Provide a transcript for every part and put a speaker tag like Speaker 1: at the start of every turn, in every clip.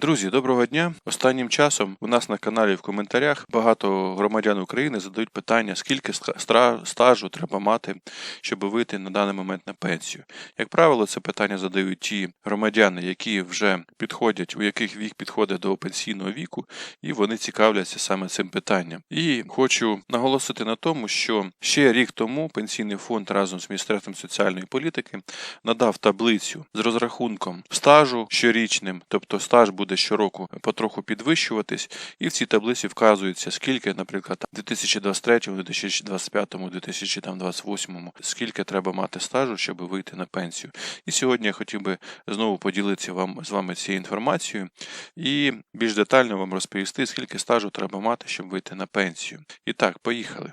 Speaker 1: Друзі, доброго дня. Останнім часом у нас на каналі в коментарях багато громадян України задають питання, скільки стажу треба мати, щоб вийти на даний момент на пенсію. Як правило, це питання задають ті громадяни, які вже підходять, у яких вік підходить до пенсійного віку, і вони цікавляться саме цим питанням. І хочу наголосити на тому, що ще рік тому пенсійний фонд разом з Міністерством соціальної політики надав таблицю з розрахунком стажу щорічним, тобто стаж буде щороку потроху підвищуватись, і в цій таблиці вказується, скільки, наприклад, в 2023, 2025, 2028, скільки треба мати стажу, щоб вийти на пенсію. І сьогодні я хотів би знову поділитися вам з вами цією інформацією і більш детально вам розповісти, скільки стажу треба мати, щоб вийти на пенсію. І так, поїхали.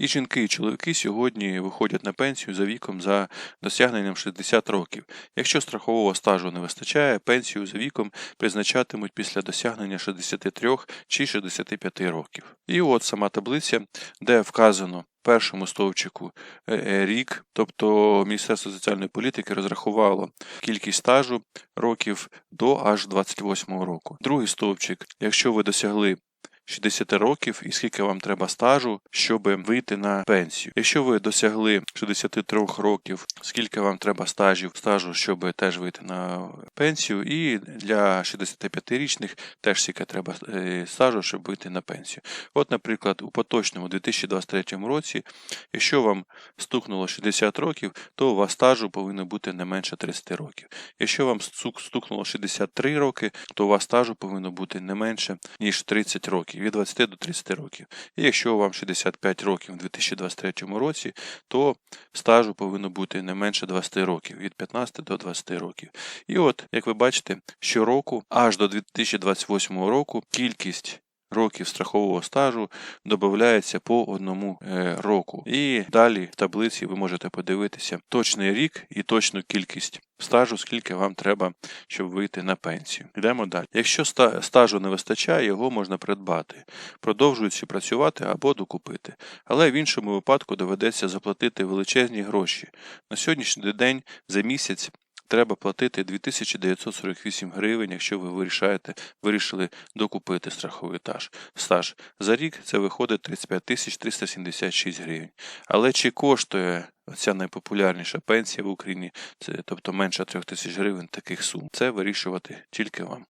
Speaker 1: І жінки, і чоловіки сьогодні виходять на пенсію за віком за досягненням 60 років. Якщо страхового стажу не вистачає, пенсію за віком призначатимуть після досягнення 63 чи 65 років. І от сама таблиця, де вказано першому стовпчику е, е, рік, тобто Міністерство соціальної політики розрахувало кількість стажу років до аж 28 року. Другий стовпчик, якщо ви досягли 60 років і скільки вам треба стажу, щоб вийти на пенсію. Якщо ви досягли 63 років, скільки вам треба стажів стажу, щоб теж вийти на пенсію, і для 65-річних теж скільки треба е, стажу, щоб вийти на пенсію. От, наприклад, у поточному 2023 році, якщо вам стукнуло 60 років, то у вас стажу повинно бути не менше 30 років. Якщо вам стукнуло 63 роки, то у вас стажу повинно бути не менше ніж 30 років, від 20 до 30 років. І якщо вам 65 років у 2023 році, то стажу повинно бути не менше 20 років, від 15 до 20 років. І от, як ви бачите, щороку, аж до 2028 року, кількість років страхового стажу додається по одному е, року. І далі в таблиці ви можете подивитися точний рік і точну кількість стажу, скільки вам треба, щоб вийти на пенсію. Йдемо далі. Якщо стажу не вистачає, його можна придбати, продовжуючи працювати або докупити. Але в іншому випадку доведеться заплатити величезні гроші. На сьогоднішній день за місяць. Треба платити 2948 гривень, якщо ви вирішаєте, вирішили докупити страховий таж. стаж. За рік це виходить 35 376 гривень. Але чи коштує ця найпопулярніша пенсія в Україні, це, тобто менше 3 тисяч гривень таких сум? Це вирішувати тільки вам.